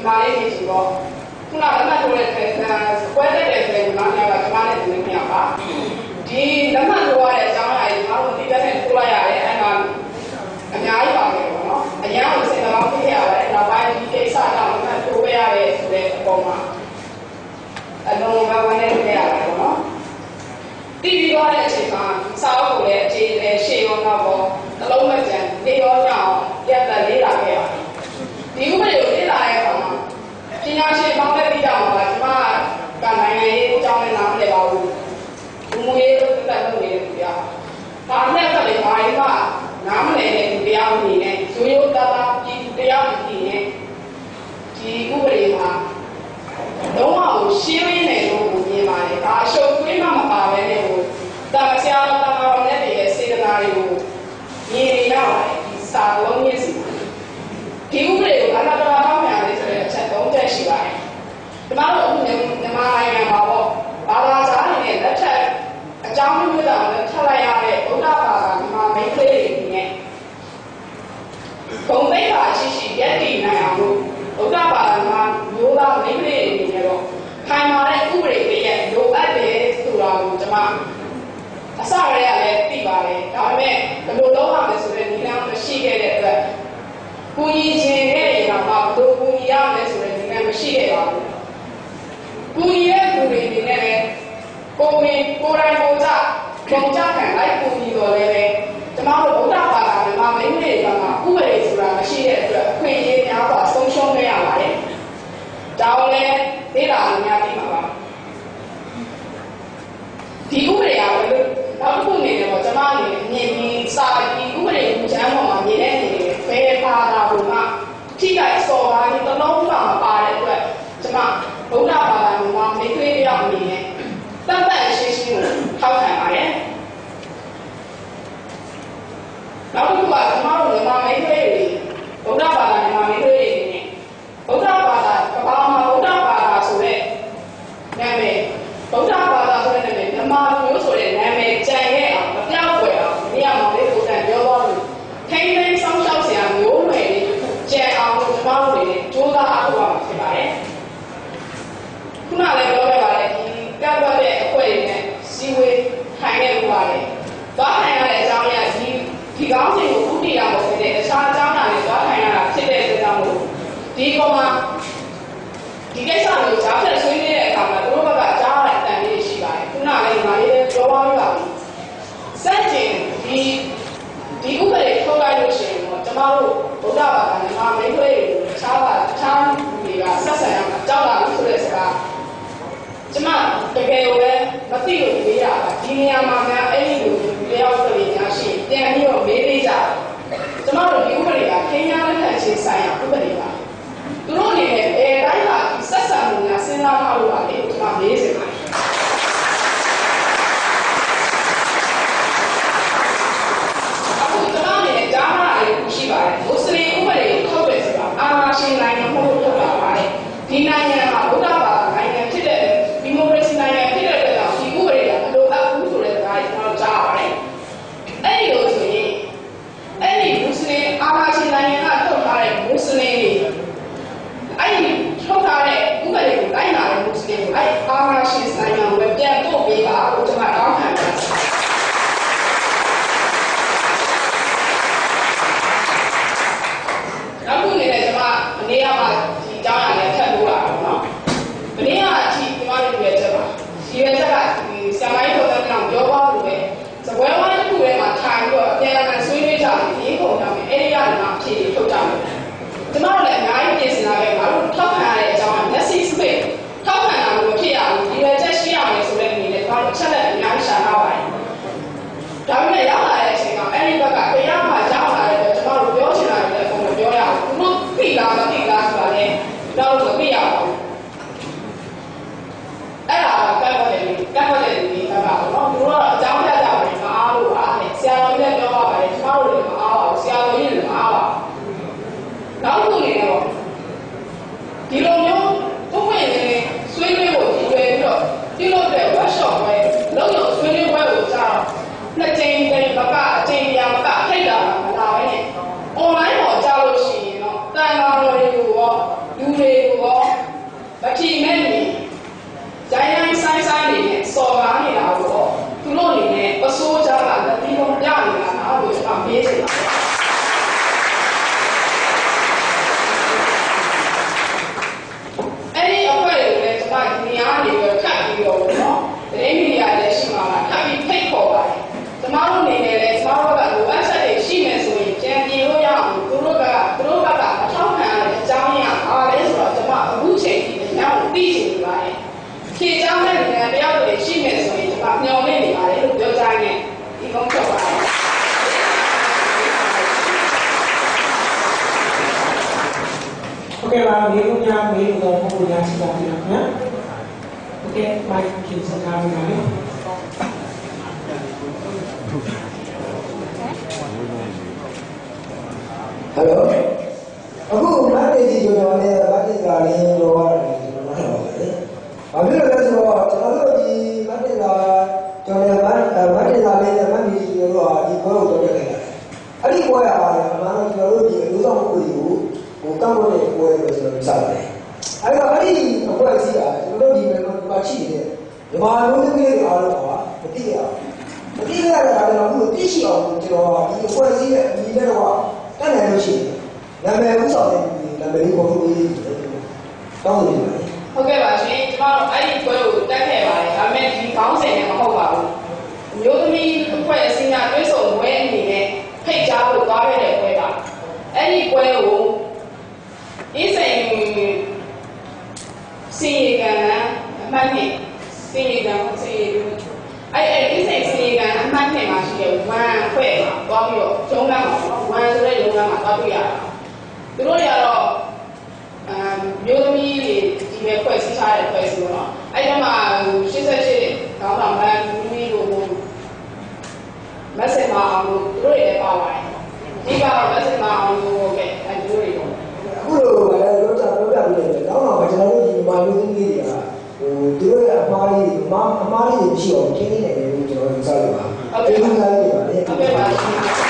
ဒီမှာလေးနေစီပေါ့ခုနလက်မှတ်ထိုးတဲ့ခဲပွဲတက်တဲ့ခဲဒီမှာညကဒီမှာနဲ့ဒီနေ့ညပါဒီလက်မှတ်ထိုးရတဲ့အကြောင်းအရာတွေကျွန်တော်တို့ဒီကနေ့ထိုးလိုက်ရတယ်အဲ့မှာအများကြီးပါပဲပေါ့နော်အရင်ကစင်တော်ဖြစ်ရပါတယ်နောက်ပိုင်းဒီကိစ္စကြောင့်လက်မှတ်ထိုးရရတယ်ဆိုတဲ့အပေါ်မှာအလုံးဝဝန်းနေကြရတယ်ပေါ့နော်ပြီးပြီးသွားတဲ့အချိန်မှာစာအုပ်ကိုလည်းအခြေအနေရှေ့ရောနောက်ပေါ်အလုံးမကျန်နေရောညအောင်ပြတ်တက်လေးလာခဲ့ပါတယ်ဒီဥပဒေကိုလေ့လာတဲ့အခါမှာပညာရှင်ပေါင်းတဲ့ပြီးကြမှာပါကျွန်မကနိုင်ငံရေးအကြောင်းနဲ့နားမလည်ပါဘူးဘုံမူရေးလို့တက်လို့နေတယ်ဗျာဒါနဲ့ကလည်းဘာမှ နားမလည်တဲ့ဒီတရားဝင်နေရိုးရိုးသားသားပြည်တရားဝင်နေဒီဥပဒေမှာလုံးဝကိုရှင်းရင်းနေလို့မြင်ပါတယ်ဒါအရှုပ်သွေးမှမပါပဲနဲ့ဟိုတာဆရာတော်တာတော်နဲ့တည်းရဲ့စေတနာတွေကိုမြင်နေရပါတယ်ဒီစာလုံးရည်စီဒီဥပဒေကိုအနာတော်ကောင်းများလေးဆိုတဲ့အချက်၃ချက်ရှိပါတယ်ဒီမှာတော့အခုမြန်မာနိုင်ငံမှာပေါ့ဘာသာကြားနေနဲ့လက်ထက်အကြောင်းမျိုးတောင်လက်ထက်လိုက်ရတဲ့ဗုဒ္ဓဘာသာမြန်မာမိတ်ကလေးတွေနဲ့ ဘုံသိက္ခာရှိရှိရက်တည်နိုင်အောင်လို့ဗုဒ္ဓဘာသာမှာမျိုးသားမိတ်ကလေးတွေနဲ့တော့ခိုင်မာတဲ့ဥပဒေတွေရဲ့လိုအပ်တယ်ဆိုတာကိုကျွန်မအစရရလည်းသိပါတယ်ဒါပေမဲ့ဘယ်လိုလုပ်ရမလဲဆိုတဲ့နည်းလမ်းမရှိခဲ့တဲ့အတွက်ကိုကြီးခြင်းရဲ့ရင်တော့ဘယ်လိုကိုကြီးရမလဲဆိုတဲ့နည်းလမ်းမရှိခဲ့ပါဘူးကိုကြီးရဲ့လူတွေနေနဲ့လည်းကိုမင်းကိုယ်တိုင်ကိုကြပုံကြခံလိုက်ကိုကြီးတော်လည်းပဲကျွန်တော်တို့ဗုဒ္ဓဘာသာ မြန်မာမိန်းကလေးတွေကမှဥပဒေဆိုတာမရှိတဲ့အတွက်အခွင့်အရေးများစွာဆုံးရှုံးခဲ့ရပါတယ်ဒါကိုလည်းသိတာများသိမှာပါဒီဥပဒေကလည်းနောက်တစ်ခုအနေနဲ့တော့ကျွန်မအနေနဲ့မြင်ပြီးစာဒီဥပဒေကိုကျမ်းပေါ်မှာမြင်တဲ့အနေနဲ့ဘယ်ဘာသာဘုံကထိခိုက်စော်ကားပြီးတလုံးမှမပါတဲ့အတွက်ကျွန်မဗုဒ္ဓဘာသာမှာမိတ်ဆွေတယောက်အနေနဲ့တတ်တတ်ရှင်းရှင်းကိုထောက်ခံပါတယ် နောက်တစ်ခုကကျွန်တော်တို့မြန်မာမိတ်ဆွေတွေဗုဒ္ဓဘာသာမြန်မာမိတ်ဆွေတွေအနေနဲ့ဗုဒ္ဓဘာသာကဘာမှာဗုဒ္ဓဘာသာဆိုတဲ့နာမည်ဗုဒ္ဓဘာသာဆိုတဲ့နာမည်မြန်မာမျိုးဆိုတဲ့နာမည်ကြံရဲ့အောင်မပြောက်ွယ်အောင်နေရာမှာလေးကိုတန်ပြောသွားလို့ထိန်းသိမ်းစောင့်ရှောက်စရာမျိုးနွယ်လေးကြံအောင်လို့ကျွန်တော်တို့တွေကြိုးစားအားထုတ်ရမှာဖြစ်ပါတယ်ခုနလည်းပြောခဲ့ပါတယ်ဒီကပ်ွက်တဲ့အဖွဲ့တွေနဲ့စီဝေးထိုင်ခဲ့လို့ပါတယ်သွားထိုင်ရတဲ့အကြောင်းအရာဒီဒီ ကောင်းစဉ်ကိုဥတည်ရမှာဖြစ်တဲ့တခြားအကြောင်းအရာတွေသွားထိုင်ရတာဖြစ်တဲ့အတွက်ကြောင့်မို့ဒီကောင်မှာဒီကိစ္စကိုကြားဖြတ်ဆွေးနွေးတဲ့အခါမှာတို့ဘက်ကကြားရတဲ့အတန်လေးရှိပါတယ်ခုနလည်းဒီမှာလေးပြောသွားပြီးပါပြီစက်ကျင်ဒီဒီဥပဒေထုတ်လိုက်လို့ရှိရင်တော့ကျမတို့ဗုဒ္ဓဘာသာမြန်မာမိတ်ဆွေတွေတခြားပါတခြားတွေကဆက်ဆံရမှာကြောက်လာလို့ဆိုတဲ့စကားကျမတကယ်ကိုပဲမသိလို့မေးရတာဒီနေရာမှာများအဲ့ဒီလို လျောက်တွေများရှိပြန်ပြီးတော့မေးပေးကြကျမတို့ဒီဥပဒေကခင်းရလက်ခံခြင်းဆိုင်ရာဥပဒေပါသူတို့အနေနဲ့အဲတိုင်းပါဆက်ဆံမှုများစဉ်းစားထားလို့ပါလေကျမမေးစင်ပါတယ်အခုကျွန်တော်အနေနဲ့ကြားနာရည်ရှိပါတယ်မွတ်စလင်ဥပဒေထုတ်တယ်ဆိုတာအာဏာရှင်နိုင်ငံမဟုတ်လို့ထုတ်တာပါတယ်ဒီနိုင်ငံမှာဗုဒ္ဓဘာသာနိုင်ငံဖြစ်တဲ့ဒီမိုကရေစီနိုင်ငံဖြစ်တဲ့အတွက်ကြောင့်ဒီဥပဒေကမလိုအပ်ဘူးဆိုတဲ့စကားကိုကျွန်တော်ကြားရပါတယ်အဲ့ဒီလိုဆိုရင်အဲ့ဒီမွတ်စလင်အာဏာရှင်နိုင်ငံကထုတ်ထားတဲ့မွတ်စလင်တွေအဲ့ဒီထုတ်ထားတဲ့ဥပဒေကိုလိုက်နာတဲ့မွတ်စလင်တွေအဲ့အာဏာရှင်နိုင်ငံကိုပြန်ပို့ပေးပါလို့ကျွန်တော်တောင်းခံပါတယ်နောက်ခုအနေနဲ့ကျွန်မမ နေ့ကမှဒီအကြောင်းအရာနဲ့ထပ်လို့လာတော့နော်မနေ့ကအထိဒီမှာလူရဲ့ချက်ပါဒီရဲ့ချက်ကဒီဆရာမကြီးတော်တော်ကပြောပါလို့ပဲစပွဲဝိုင်းတစ်ခုထဲမှာထိုင်ပြီးတော့အပြန်အလှန်ဆွေးနွေးကြတယ်ဒီပုံကြောင့်အဲ့ဒီရမှာဖြစ်ထုတ်ကြတယ်ကျမတို့ ဖြေချောင်းတဲ့နိုင်ငံတယောက်တွေရှိမယ်ဆိုရင်ဒီမှာမျှော်လင့်နေပါတယ်လို့ပြောကြရင်ဒီကုန်းချက်ပါโอเคပါမေလို့ကြားမေလို့တော့ပုံပုံရရှိပါပြီနော်โอเคမိုက်ကျစကားပါမယ်ဟယ်လိုအခုမတ်တေကြီးကျော်တော်နဲ့ စပါတယ်။အဲ့တော့အဲ့ဒီအဖွဲ့အစည်းကကျွန်တော်တို့ဒီမှာဒီမှာရှိနေတဲ့မြန်မာလူမျိုးတွေအားလုံးကမသိရဘူး။မသိရတဲ့အခါကျတော့အခုသိရှိအောင်ကျွန်တော်ဒီအဖွဲ့အစည်းရဲ့အမည်နဲ့တော့တက်နိုင်လို့ရှိရင်နာမည်ဥဆောင်တဲ့နာမည်လေးပေါ်လို့ရေးတယ်တောင်းနေပါတယ်ဟုတ်ကဲ့ပါရှင်ကျမတို့အဲ့ဒီပွဲကိုတက်ခဲ့ပါတယ်ဒါပေမဲ့ဒီခေါင်းစဉ်နဲ့မဟုတ်ပါဘူးမျိုးသမီးအဖွဲ့အစည်းကတွဲဆုံပွဲအနေနဲ့ဖိတ်ကြားဖို့သွားခဲ့တဲ့ပွဲပါအဲ့ဒီပွဲကိုအင်းစိန်စီရီကန်အ မှတ်နဲ့စီရီကန်စီရီကန်အဲ့အဲ့အင်းစိန်စီရီကန်အမှတ်နဲ့မှာရှိတဲ့ဝမ်ဖွဲ့မှာသွားပြီးတော့ကျုံးလမ်းမှာပေါ့ဝမ်ဆိုတဲ့ရုံးလမ်းမှာသွားတွေ့ရတာသူတို့တွေကတော့အမ်မျိုးသမီးတွေဒီပဲဖွဲ့စည်းထားတဲ့ဖွဲ့စည်းတော့အဲ့ဒီမှာ88ခေါင်းဆောင်မန်မီကိုမက်ဆေ့မအောင်လို့သူတို့တွေလည်းပါပါတယ်ဒီကတော့မက်ဆေ့မအောင်လို့ပဲအဲ့ဒီလိုတွေပေါ့အခုလိုလည်းတော့ကျွန်တော်ပြောပြပြီးတယ်တောင်းတော့ကျွန်တော်တို့ဒီမြန်မာလူမျိုးတွေက ဟိုသူတို့ရဲ့အမားလေးတွေအမားအမားလေးတွေမရှိအောင်ကျင်းနေတယ်လို့ကျွန်တော်ယူဆလိုက်ပါကျေးဇူးများကြီးပါလေဟုတ်ကဲ့ပါ